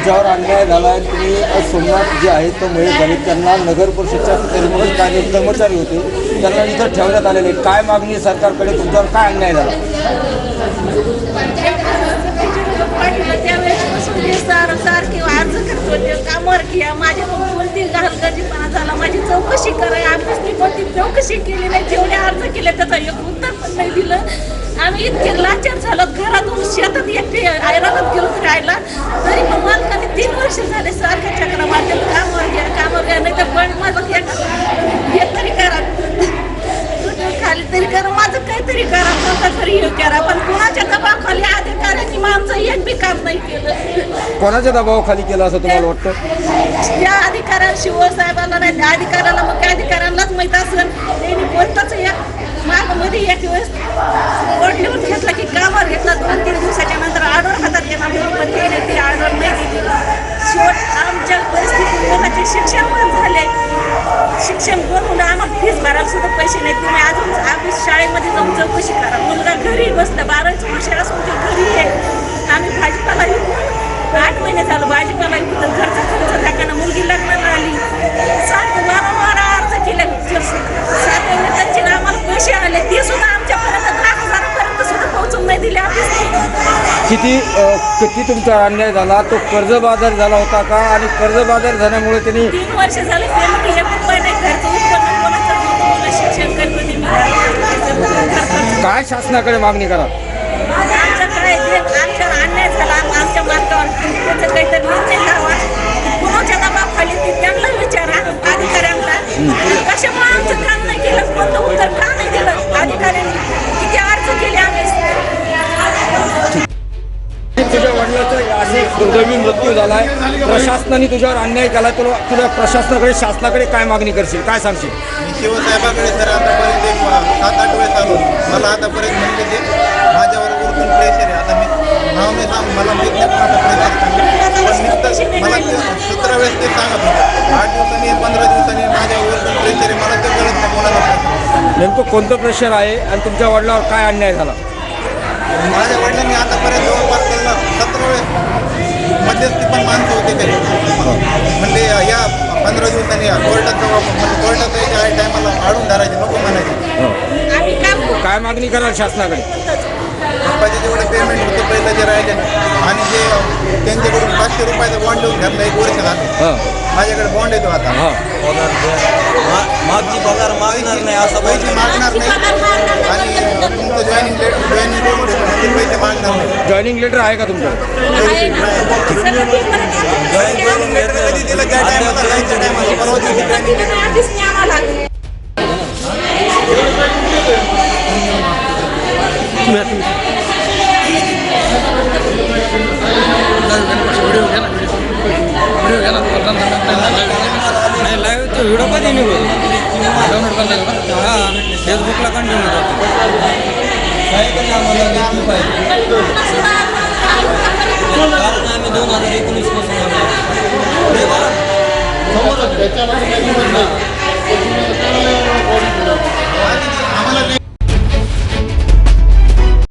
तुमच्यावर अन्याय झाला आहे तुम्ही सोमनाथ जे आहेत तो महेश झाले त्यांना नगर परिषदच्या कर्मचारी कार्य कर्मचारी होते त्यांना इथं ठेवण्यात आलेले. काय मागणी आहे सरकारकडे? तुमच्यावर काय अन्याय झाला? त्यावेळेसपासून ते सार सारखे अर्ज करत होते कामावर घ्या माझ्या कोणती घालगजीपणा झाला माझी चौकशी करा आम्ही कोणती चौकशी केली नाही जेवढे अर्ज केले त्याचा एक उत्तर पण नाही दिलं. आम्ही इतके लाचार झालो घरातून शेतात एकटे आयरानात गेलो राहायला. तरी पण मालकाने तीन वर्ष झाले सारख्या चक्र मारते कामावर घ्या कामावर घ्या नाही तर पण माझं हे तरी करा. खाली तरी करा माझं काहीतरी करा तरी हे करा पण कोणाच्या दबावाखाली माझं एक बी काम नाही केलं. कोणाच्या दबावाखाली केलं असं तुम्हाला वाटतं? त्या अधिकाऱ्या शिवसाहेबाला नाही त्या अधिकाऱ्याला मग त्या अधिकाऱ्यांनाच माहीत असेल. त्यांनी कोणताच एक मागमध्ये एक वेळेस बोट लिहून घेतला की कामावर घेतला. दोन तीन दिवसाच्या नंतर ऑर्डर हातात म्हणून पण त्याने ती ऑर्डर नाही दिली. शेवट आमच्या परिस्थितीत मुलाचे शिक्षण पण झाले. शिक्षण फीस भरायला सुद्धा पैसे नाही तुम्ही अजून ऑफिस शाळेमध्ये जाऊन चौकशी करा. मुलगा घरी बसला बारावीच्या वर्षापासून ते घरी आहे. आम्ही भाजीपाला विकून आठ महिने झालं भाजीपाला विकून घरचा खर्च टाकायला मुलगी लग्नाला आली. सात वारंवार अर्ज केले सात वेतनचे आम्हाला पैसे आले ते सुद्धा आमच्यापर्यंत दहा हजारापर्यंत सुद्धा पोहोचून नाही दिले ऑफिसने किती किती तुमचा अन्याय झाला? तो कर्जबाजार झाला होता का? आणि कर्जबाजार झाल्यामुळे त्यांनी तीन वर्ष झाले पेमेंट नाही घरचं उत्पन्न कोणाचं नव्हतं मुलं शिक्षण करत होते मी घरचं काय शासनाकडे मागणी करा आमच्या काय जे आमच्या अन्याय झाला आमच्या मार्गावर त्याचं काहीतरी निर्णय लावा कुणाच्या दबावाखाली ते त्यांना विचारा अधिकाऱ्यांना. कशामुळे आमचं काम नाही केलं कोणतं उत्तर का नाही दिलं? अधिकाऱ्यांनी दुर्दैवी मृत्यू झालाय. प्रशासनाने तुझ्यावर अन्याय केला तुला तुझ्या प्रशासनाकडे शासनाकडे काय मागणी करशील? काय सांगशील? मी शिवसाहेबाकडे सर आतापर्यंत एक सात आठ वेळेस आलो. मला आतापर्यंत म्हणले ते माझ्यावर वरतून प्रेशर आहे. आता मी नाव नाही सांग मला माहीत नाही कोणाचं प्रेशर पण तर मला ते सतरा वेळेस ते सांगत होते. आठ दिवसांनी पंधरा दिवसांनी माझ्या वरतून प्रेशर आहे. मला ते कळत नाही कोणाला आहे. नेमकं कोणतं प्रेशर आहे आणि तुमच्या वडिलावर काय अन्याय झाला? माझ्या वडिलांनी आतापर्यंत जवळपास त्यांना सतरा वेळेस मध्यस्थी पण माणसं होते काही म्हणजे या पंधरा दिवसांनी या कोर्टात म्हणजे कोर्टात यायच्या टायमाला आडून धरायचे नको म्हणायचे. करू. काय मागणी कराल शासनाकडे? पप्पाचे जेवढे पेमेंट होते पहिलं जे राहिले आणि जे त्यांच्याकडून पाचशे रुपयाचा बॉन्ड लिहून घातला एक वर्ष झालं. हां. माझ्याकडे बॉन्ड येतो आता. हां. मागची पगार मागणार नाही असं पैसे मागणार नाही. आणि तुमचं जॉईनिंग लेट जॉईनिंग ते पैसे मागणार नाही. जॉईनिंग लेटर आहे का तुमच्याकडे? आहे ना. सगळं जॉईनिंग लेटर कधी दिलं त्या टायमाला जायच्या टायमाला परवा दिवशी joining letter. ऑफिसने आम्हाला नाही लाईव्ह तो व्हिडिओ कधी निघू डाउनलोड करणार हा फेसबुकला कंटिन्यू करतो काही कधी आम्हाला लेखी पाहिजे कारण आम्ही दोन हजार एकोणीस पासून